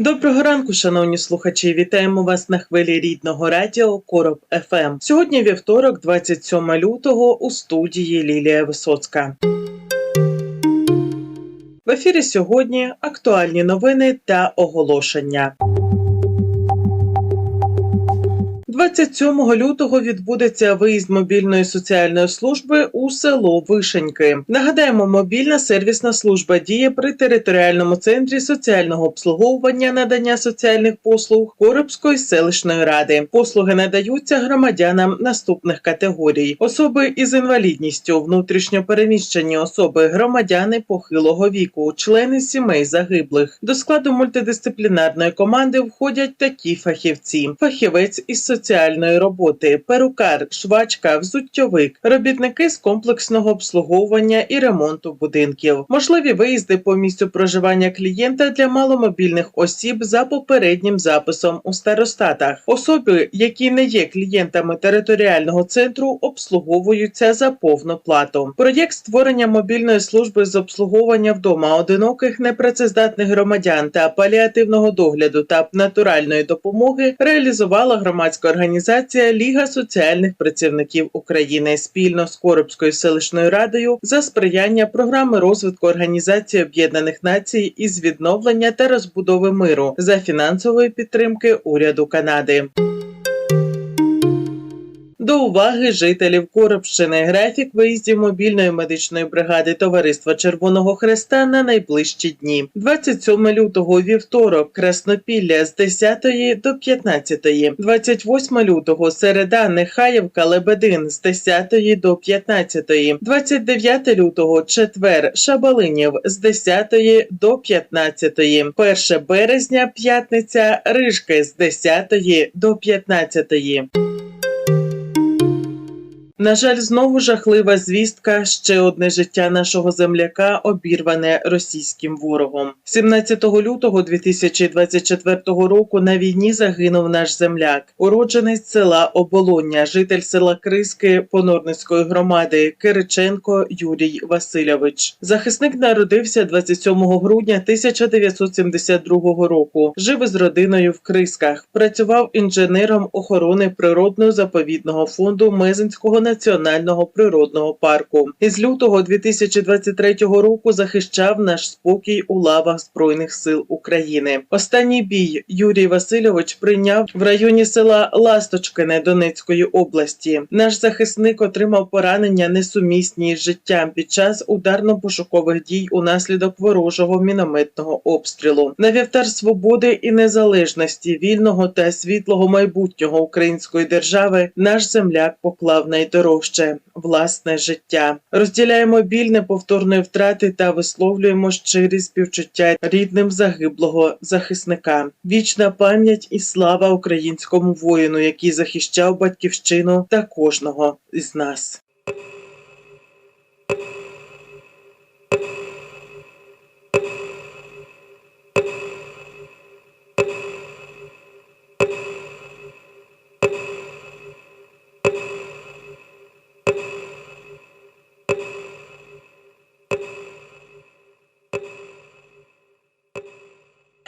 Доброго ранку, шановні слухачі. Вітаємо вас на хвилі рідного радіо Короб ФМ. Сьогодні вівторок, 27 лютого, у студії Лілія Висоцька. В ефірі сьогодні актуальні новини та оголошення. 27 лютого відбудеться виїзд мобільної соціальної служби у село Вишеньки. Нагадаємо, мобільна сервісна служба діє при територіальному центрі соціального обслуговування надання соціальних послуг Коробської селищної ради. Послуги надаються громадянам наступних категорій: особи із інвалідністю, внутрішньо переміщені особи, громадяни похилого віку, члени сімей загиблих. До складу мультидисциплінарної команди входять такі фахівці: фахівець із соціальної роботи, перукар, швачка, взуттєвик, робітники з комплексного обслуговування і ремонту будинків, можливі виїзди по місцю проживання клієнта для маломобільних осіб за попереднім записом у старостатах. Особи, які не є клієнтами територіального центру, обслуговуються за повну плату. Проєкт створення мобільної служби з обслуговування вдома одиноких непрацездатних громадян та паліативного догляду та натуральної допомоги реалізувала громадська організація Ліга соціальних працівників України спільно з Коробською селищною радою за сприяння програми розвитку Організації Об'єднаних Націй із відновлення та розбудови миру за фінансової підтримки уряду Канади. До уваги жителів Коробщини. Графік виїздів мобільної медичної бригади Товариства Червоного Хреста на найближчі дні. 27 лютого вівторок. Краснопілля з 10 до 15, 28 лютого середа Нехаєвка Лебедин з 10 до 15, 29 лютого четвер Шабалинів з 10 до 15, 1 березня п'ятниця Рижки з 10 до 15. На жаль, знову жахлива звістка. Ще одне життя нашого земляка обірване російським ворогом. 17 лютого 2024 року на війні загинув наш земляк, уродженець села Оболоння, житель села Криски Понорницької громади Кириченко Юрій Васильович. Захисник народився 27 грудня 1972 року. Жив із родиною в Крисках. Працював інженером охорони природно-заповідного фонду Мезенського національного природного парку. Із лютого 2023 року захищав наш спокій у лавах Збройних сил України. Останній бій Юрій Васильович прийняв в районі села Ласточкине Донецької області. Наш захисник отримав поранення несумісні з життям під час ударно-пошукових дій унаслідок ворожого мінометного обстрілу. На вівтар свободи і незалежності, вільного та світлого майбутнього української держави наш земляк поклав найдорожче власне життя. Розділяємо біль неповторної втрати та висловлюємо щирі співчуття рідним загиблого захисника. Вічна пам'ять і слава українському воїну, який захищав батьківщину та кожного із нас. –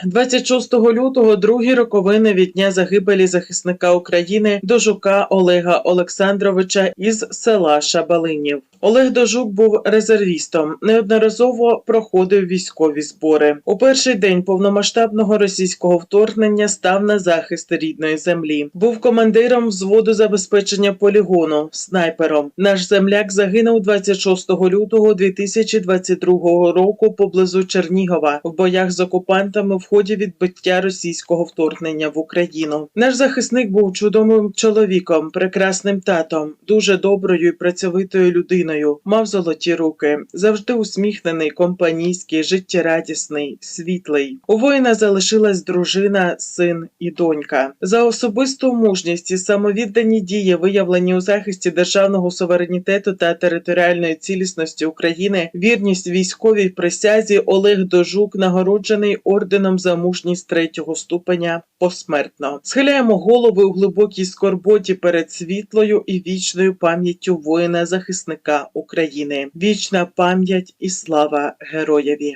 26 лютого другі роковини від дня загибелі захисника України Дожука Олега Олександровича із села Шабалинів. Олег Дожук був резервістом, неодноразово проходив військові збори. У перший день повномасштабного російського вторгнення став на захист рідної землі. Був командиром взводу забезпечення полігону, снайпером. Наш земляк загинув 26 лютого 2022 року поблизу Чернігова в боях з окупантами в ході відбиття російського вторгнення в Україну. Наш захисник був чудовим чоловіком, прекрасним татом, дуже доброю і працьовитою людиною. Мав золоті руки, завжди усміхнений, компанійський, життєрадісний, світлий. У воїна залишилась дружина, син і донька. За особисту мужність і самовіддані дії, виявлені у захисті державного суверенітету та територіальної цілісності України, вірність військовій присязі Олег Дожук нагороджений орденом за мужність третього ступеня посмертно. Схиляємо голови у глибокій скорботі перед світлою і вічною пам'яттю воїна захисника України. Вічна пам'ять і слава героєві.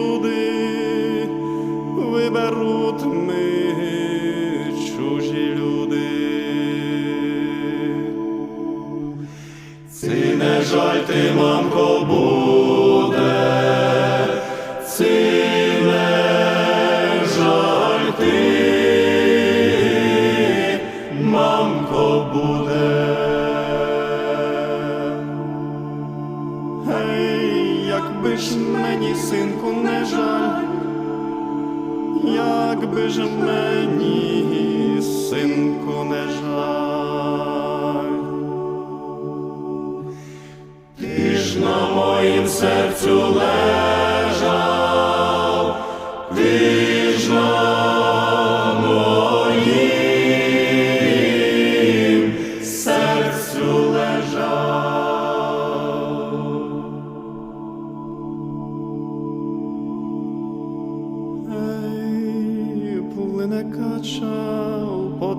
жаль ти, мамко, буде, ці не жаль мамко, буде. Якби ж мені, синку, не жаль, якби ж мені, синку, не жаль. Серцю лежав, на моїм серцю лежав. Ей, плине кача по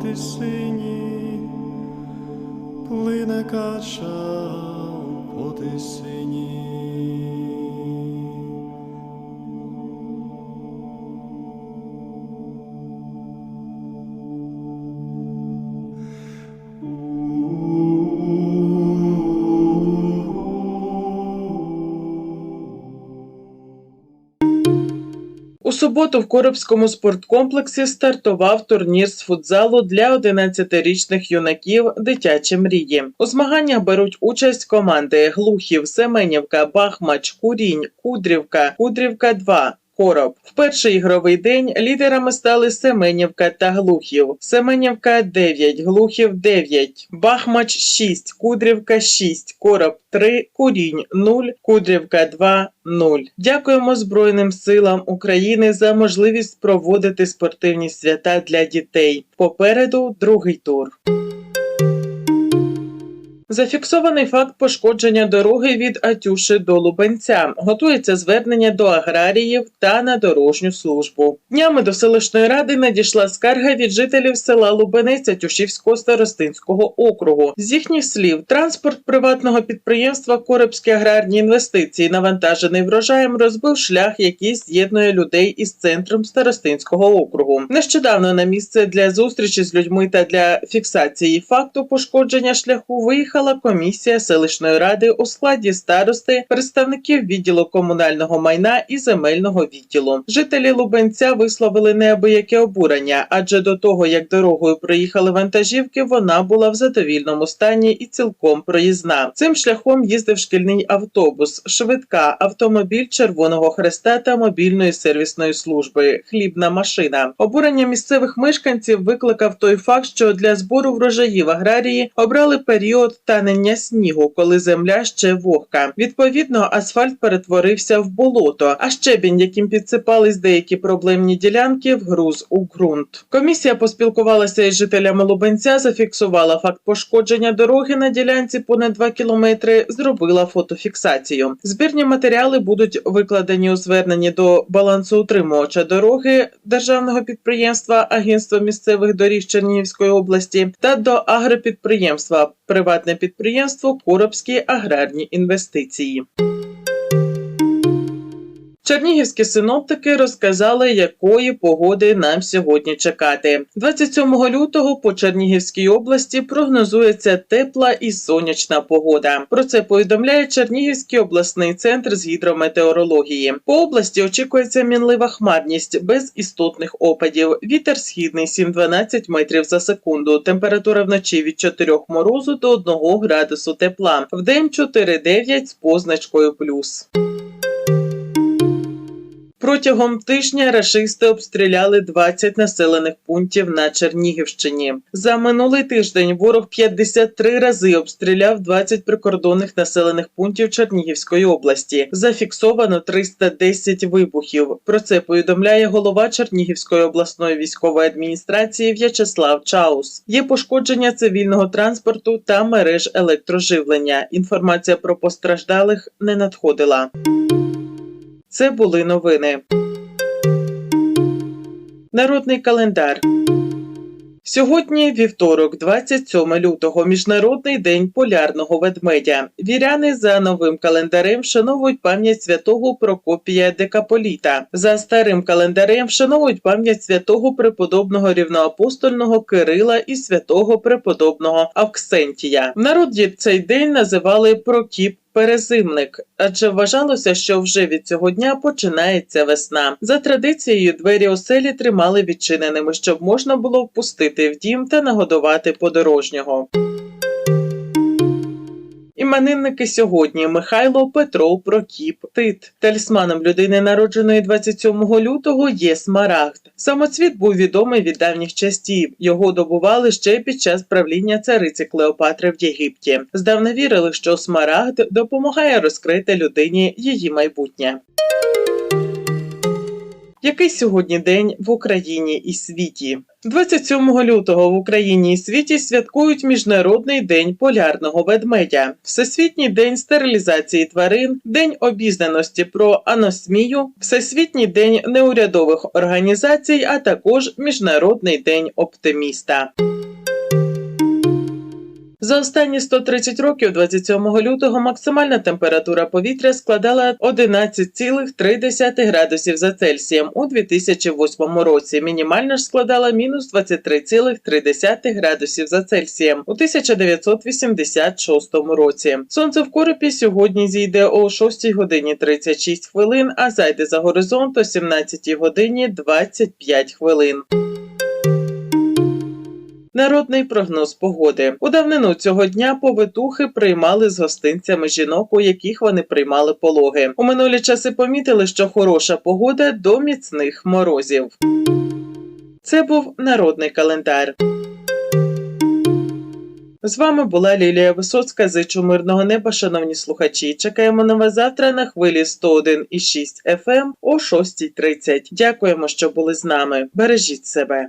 суботу в Коробському спорткомплексі стартував турнір з футзалу для 11-річних юнаків Дитячі мрії. У змаганнях беруть участь команди Глухів, Семенівка, Бахмач, Курінь, Кудрівка, Кудрівка 2 Короб. В перший ігровий день лідерами стали Семенівка та Глухів. Семенівка 9, Глухів 9, Бахмач 6, Кудрівка 6, Короб 3, Курінь 0, Кудрівка 2, 0. Дякуємо Збройним силам України за можливість проводити спортивні свята для дітей. Попереду другий тур. Зафіксований факт пошкодження дороги від Атюши до Лубенця. Готується звернення до аграріїв та на дорожню службу. Днями до селищної ради надійшла скарга від жителів села Лубенець Атюшівського старостинського округу. З їхніх слів, транспорт приватного підприємства Коробські аграрні інвестиції, навантажений врожаєм, розбив шлях, який з'єднує людей із центром старостинського округу. Нещодавно на місце для зустрічі з людьми та для фіксації факту пошкодження шляху виїхала комісія селищної ради у складі старости, представників відділу комунального майна і земельного відділу. Жителі Лубенця висловили неабияке обурення, адже до того як дорогою проїхали вантажівки, вона була в задовільному стані і цілком проїзна. Цим шляхом їздив шкільний автобус, швидка, автомобіль Червоного Хреста та мобільної сервісної служби, хлібна машина. Обурення місцевих мешканців викликав той факт, що для збору врожаїв аграрії обрали період танення снігу, коли земля ще вогка. Відповідно, асфальт перетворився в болото, а щебінь, яким підсипались деякі проблемні ділянки, вгруз у ґрунт. Комісія поспілкувалася із жителями Лубенця, зафіксувала факт пошкодження дороги на ділянці понад 2 кілометри, зробила фотофіксацію. Збірні матеріали будуть викладені у зверненні до балансоутримувача дороги державного підприємства Агентства місцевих доріг Чернігівської області та до агропідприємства приватне підприємство Коробські аграрні інвестиції. Чернігівські синоптики розказали, якої погоди нам сьогодні чекати. 27 лютого по Чернігівській області прогнозується тепла і сонячна погода. Про це повідомляє Чернігівський обласний центр з гідрометеорології. По області очікується мінлива хмарність без істотних опадів. Вітер східний 7-12 метрів за секунду. Температура вночі від 4 морозу до 1 градусу тепла. Вдень 4-9 з позначкою плюс. Протягом тижня рашисти обстріляли 20 населених пунктів на Чернігівщині. За минулий тиждень ворог 53 рази обстріляв 20 прикордонних населених пунктів Чернігівської області. Зафіксовано 310 вибухів. Про це повідомляє голова Чернігівської обласної військової адміністрації В'ячеслав Чаус. Є пошкодження цивільного транспорту та мереж електроживлення. Інформація про постраждалих не надходила. Це були новини. Народний календар. Сьогодні вівторок, 27 лютого, міжнародний день полярного ведмедя. Віряни за новим календарем вшановують пам'ять святого Прокопія Декаполіта. За старим календарем вшановують пам'ять святого преподобного рівноапостольного Кирила і святого преподобного Авксентія. В народі цей день називали Прокіп. Перезимник, адже вважалося, що вже від цього дня починається весна. За традицією, двері оселі тримали відчиненими, щоб можна було впустити в дім та нагодувати подорожнього. Іменинники сьогодні Михайло Петро Прокіп Тит. Талісманом людини, народженої 27 лютого, є смарагд. Самоцвіт був відомий від давніх часів. Його добували ще під час правління цариці Клеопатри в Єгипті. Здавна вірили, що смарагд допомагає розкрити людині її майбутнє. Який сьогодні день в Україні і світі? 27 лютого в Україні і світі святкують Міжнародний день полярного ведмедя, Всесвітній день стерилізації тварин, День обізнаності про аносмію, Всесвітній день неурядових організацій, а також Міжнародний день оптиміста. За останні 130 років, 27 лютого, максимальна температура повітря складала 11,3 градусів за Цельсієм у 2008 році. Мінімальна ж складала мінус 23,3 градусів за Цельсієм у 1986 році. Сонце в коропі сьогодні зійде о 6 годині 36 хвилин, а зайде за горизонт о 17 годині 25 хвилин. Народний прогноз погоди у давнину цього дня повитухи приймали з гостинцями жінок, у яких вони приймали пологи. У минулі часи помітили, що хороша погода до міцних морозів. Це був народний календар. З вами була Лілія Висоцька. Зичу мирного неба, шановні слухачі. Чекаємо на вас завтра на хвилі 101,6 FM о 6.30. Дякуємо, що були з нами. Бережіть себе.